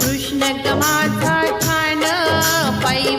कृष्ण माझा छान पायी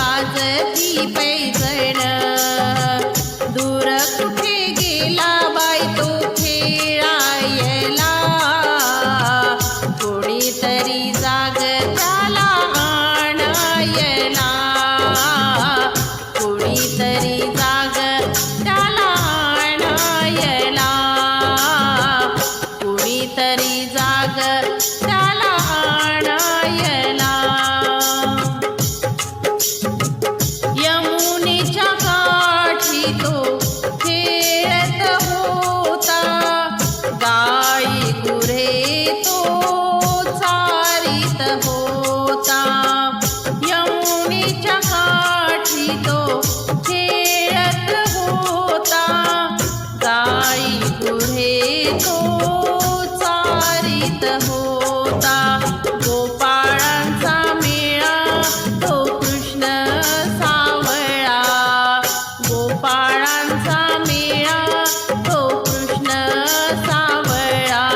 वाजती पैजण. दूर कुठे गेला बाय तो खेळायला कोणीतरी जाग त्याला आणायला कोणीतरी जाग त्याला आणायला कोणीतरी जाग त्याला आणायला आई पुढे तो चारित होता. गोपाळांचा मेळा तो कृष्ण सावळा. गोपाळांचा मेळा तो कृष्ण सावळा.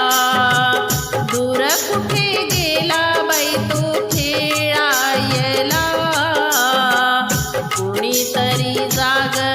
दूर कुठे गेला बाई तो खेळायला? कुणीतरी जाग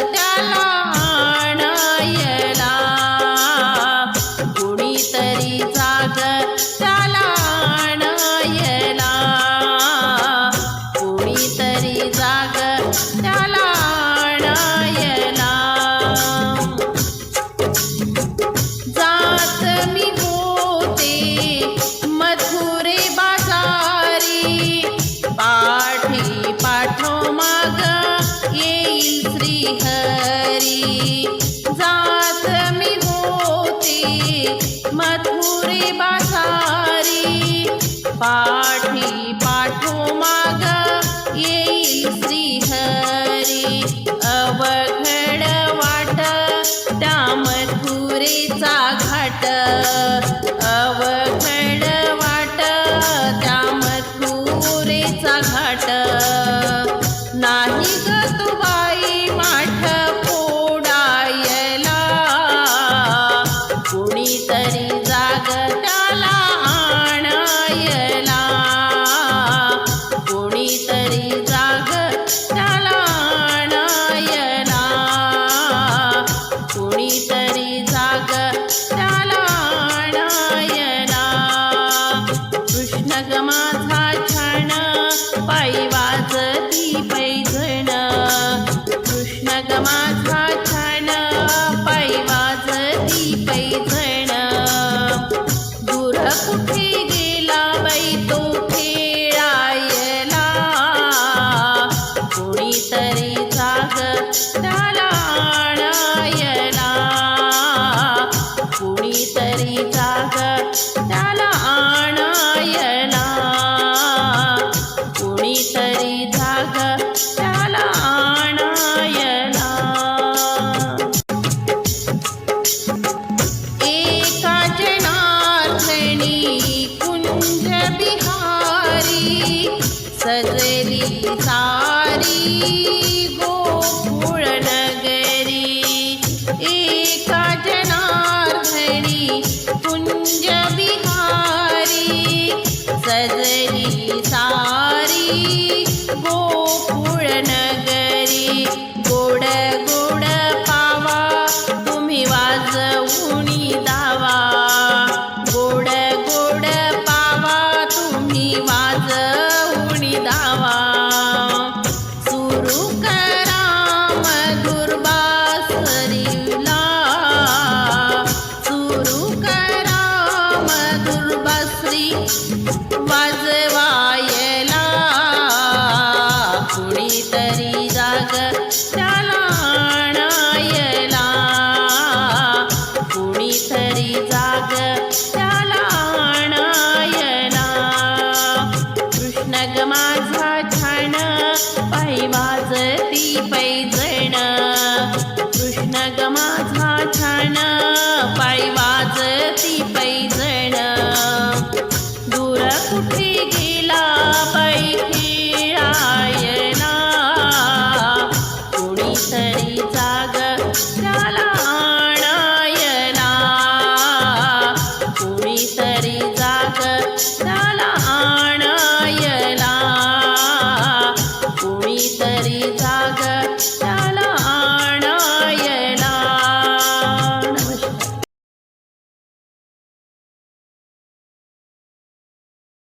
जाग त्याला आणायला. जात मी होते मधुरे बाजारी. पाठी पाठो माग येईल श्रीहरी. जात मी होते मधुरे बाजारी. पाठ कोणीतरी जागताला जाग कोणीतरी जागताला आणयला. कोणीतरी जागताला आणयला. कृष्ण गमाधा छान पायी वाजती पैजण. कृष्ण गमाधा साग त्याला कुणीतरी जाग त्याला आणयला कुणीतरी जाग त्याला आणयला एका जनार्दनी कुंज बिहारी सजली सारी. सजली सारी गोकुळ नगरी गोड गोड पावा तुम्ही वाजवूनी दावा गोड गोड पावा तुम्ही वाजवूनी दावा सुरू करा मधुर बासरीला सुरू करा मधुर बासरी वाजवायला. कुणीतरी जाग त्याला आणायला. कुणीतरी जाग त्याला आणायला. कृष्ण ग माझा छान पायी वाजती पैजण. कृष्ण ग माझा